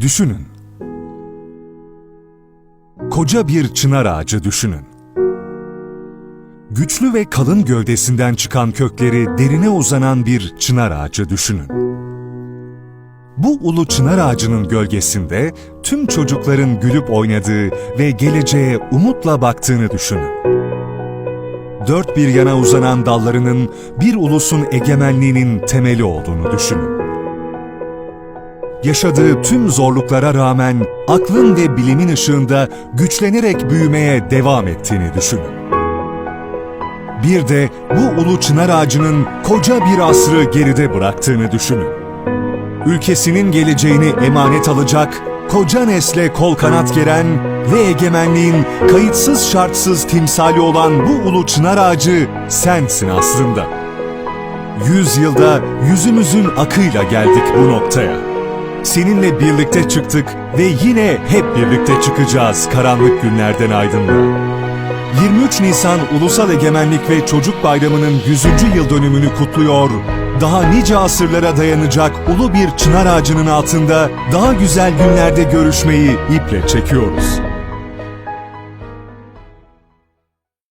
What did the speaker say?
Düşünün. Koca bir çınar ağacı düşünün. Güçlü ve kalın gövdesinden çıkan kökleri derine uzanan bir çınar ağacı düşünün. Bu ulu çınar ağacının gölgesinde tüm çocukların gülüp oynadığı ve geleceğe umutla baktığını düşünün. Dört bir yana uzanan dallarının bir ulusun egemenliğinin temeli olduğunu düşünün. Yaşadığı tüm zorluklara rağmen aklın ve bilimin ışığında güçlenerek büyümeye devam ettiğini düşünün. Bir de bu ulu çınar ağacının koca bir asrı geride bıraktığını düşünün. Ülkesinin geleceğini emanet alacak, koca nesle kol kanat geren ve egemenliğin kayıtsız şartsız timsali olan bu ulu çınar ağacı sensin aslında. Yüz yılda yüzümüzün akıyla geldik bu noktaya. Seninle birlikte çıktık ve yine hep birlikte çıkacağız karanlık günlerden aydınlığa. 23 Nisan Ulusal Egemenlik ve Çocuk Bayramı'nın 100. yıl dönümünü kutluyor. Daha nice asırlara dayanacak ulu bir çınar ağacının altında daha güzel günlerde görüşmeyi iple çekiyoruz.